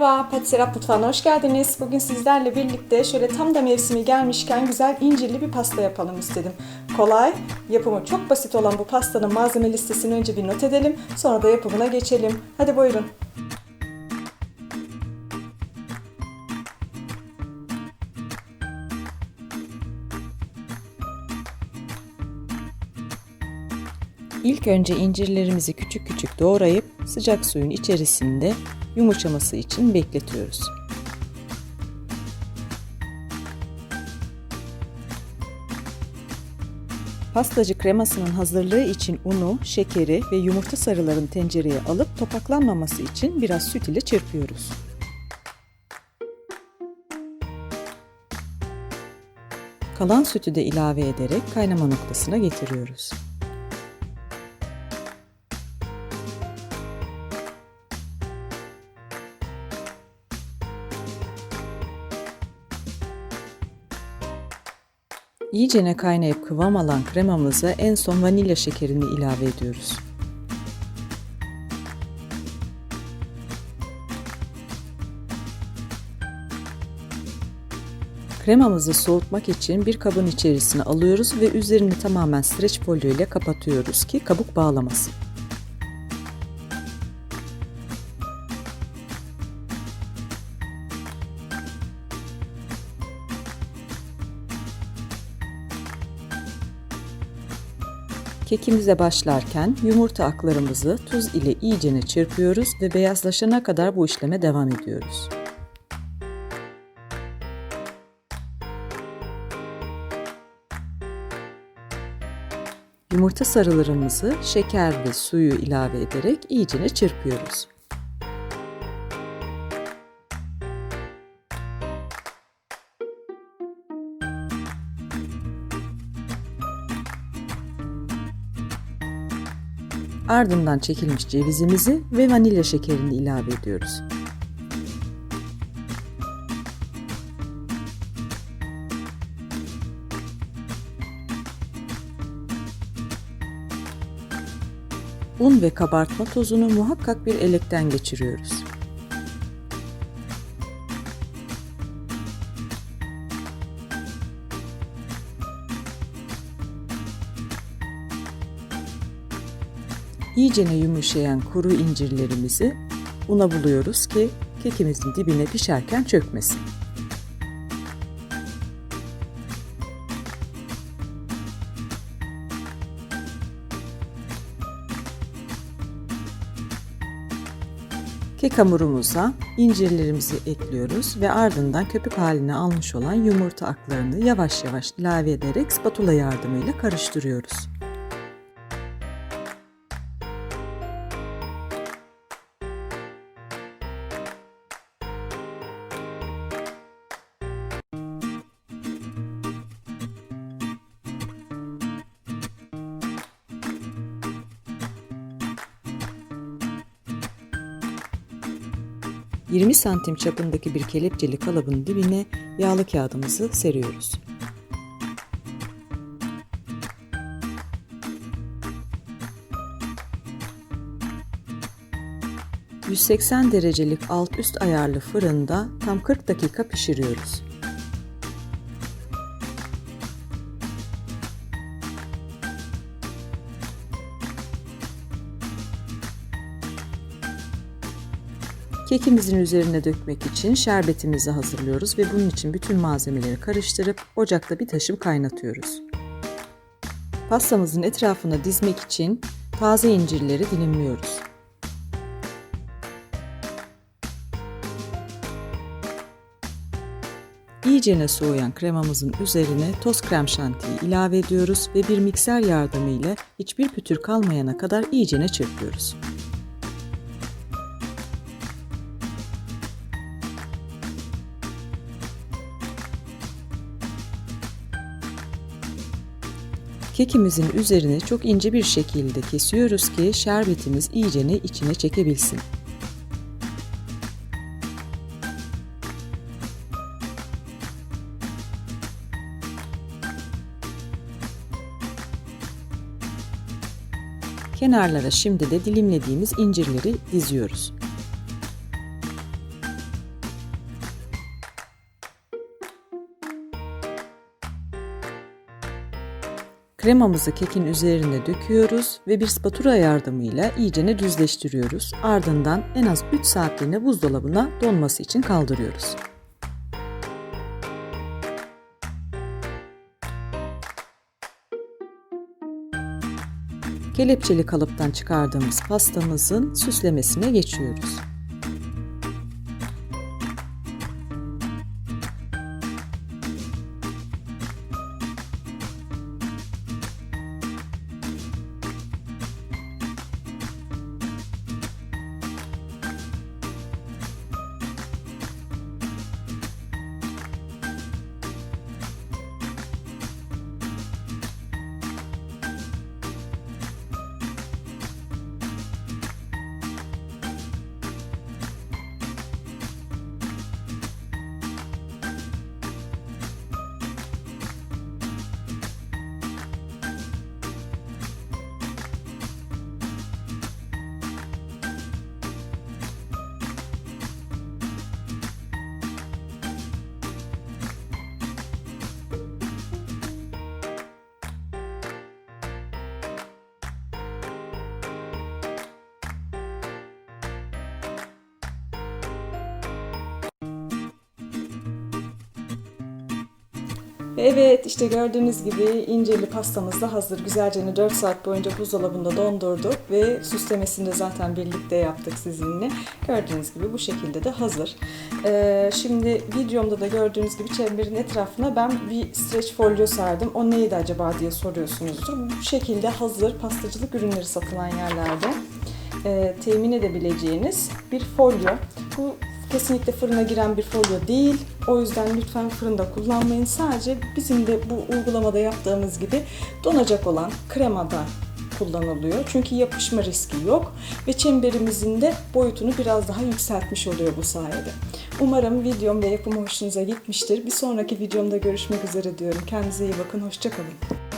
Merhaba, Pet Serap Mutfağı'na hoş geldiniz. Bugün sizlerle birlikte şöyle tam da mevsimi gelmişken güzel incirli bir pasta yapalım istedim. Kolay, yapımı çok basit olan bu pastanın malzeme listesini önce bir not edelim, sonra da yapımına geçelim. Hadi buyurun. İlk önce incirlerimizi küçük küçük doğrayıp sıcak suyun içerisinde yumuşaması için bekletiyoruz. Pastacı kremasının hazırlığı için unu, şekeri ve yumurta sarılarını tencereye alıp topaklanmaması için biraz süt ile çırpıyoruz. Kalan sütü de ilave ederek kaynama noktasına getiriyoruz. İyicene kaynayıp kıvam alan kremamıza en son vanilya şekerini ilave ediyoruz. Kremamızı soğutmak için bir kabın içerisine alıyoruz ve üzerini tamamen streç folyo ile kapatıyoruz ki kabuk bağlamasın. Kekimize başlarken yumurta aklarımızı tuz ile iyicene çırpıyoruz ve beyazlaşana kadar bu işleme devam ediyoruz. Yumurta sarılarımızı şeker ve suyu ilave ederek iyicene çırpıyoruz. Ardından çekilmiş cevizimizi ve vanilya şekerini ilave ediyoruz. Un ve kabartma tozunu muhakkak bir elekten geçiriyoruz. İyicene yumuşayan kuru incirlerimizi una buluyoruz ki kekimizin dibine pişerken çökmesin. Kek hamurumuza incirlerimizi ekliyoruz ve ardından köpük haline almış olan yumurta aklarını yavaş yavaş ilave ederek spatula yardımıyla karıştırıyoruz. ...20 santim çapındaki bir kelepçeli kalıbın dibine yağlı kağıdımızı seriyoruz. ...180 derecelik alt üst ayarlı fırında tam 40 dakika pişiriyoruz. Kekimizin üzerine dökmek için şerbetimizi hazırlıyoruz ve bunun için bütün malzemeleri karıştırıp ocakta bir taşım kaynatıyoruz. Pastamızın etrafına dizmek için taze incirleri dilimliyoruz. İyicene soğuyan kremamızın üzerine toz krem şantiyi ilave ediyoruz ve bir mikser yardımıyla hiçbir pütür kalmayana kadar iyicene çırpıyoruz. Kekimizin üzerini çok ince bir şekilde kesiyoruz ki şerbetimiz iyicene içine çekebilsin. Kenarlara şimdi de dilimlediğimiz incirleri diziyoruz. Kremamızı kekin üzerine döküyoruz ve bir spatula yardımıyla iyicene düzleştiriyoruz. Ardından en az 3 saatliğine buzdolabına donması için kaldırıyoruz. Kelepçeli kalıptan çıkardığımız pastamızın süslemesine geçiyoruz. Evet işte gördüğünüz gibi inceli pastamız da hazır. Güzelce 4 saat boyunca buzdolabında dondurduk ve süslemesini de zaten birlikte yaptık sizinle. Gördüğünüz gibi bu şekilde de hazır. Ee, şimdi videomda da gördüğünüz gibi çemberin etrafına ben bir streç folyo serdim. O neydi acaba diye soruyorsunuzdur. Bu şekilde hazır pastacılık ürünleri satılan yerlerde e, temin edebileceğiniz bir folyo. Bu kesinlikle fırına giren bir folyo değil. O yüzden lütfen fırında kullanmayın. Sadece bizim de bu uygulamada yaptığımız gibi donacak olan kremada kullanılıyor. Çünkü yapışma riski yok ve çemberimizin de boyutunu biraz daha yükseltmiş oluyor bu sayede. Umarım videom ve yapımı hoşunuza gitmiştir. Bir sonraki videomda görüşmek üzere diyorum. Kendinize iyi bakın. Hoşçakalın.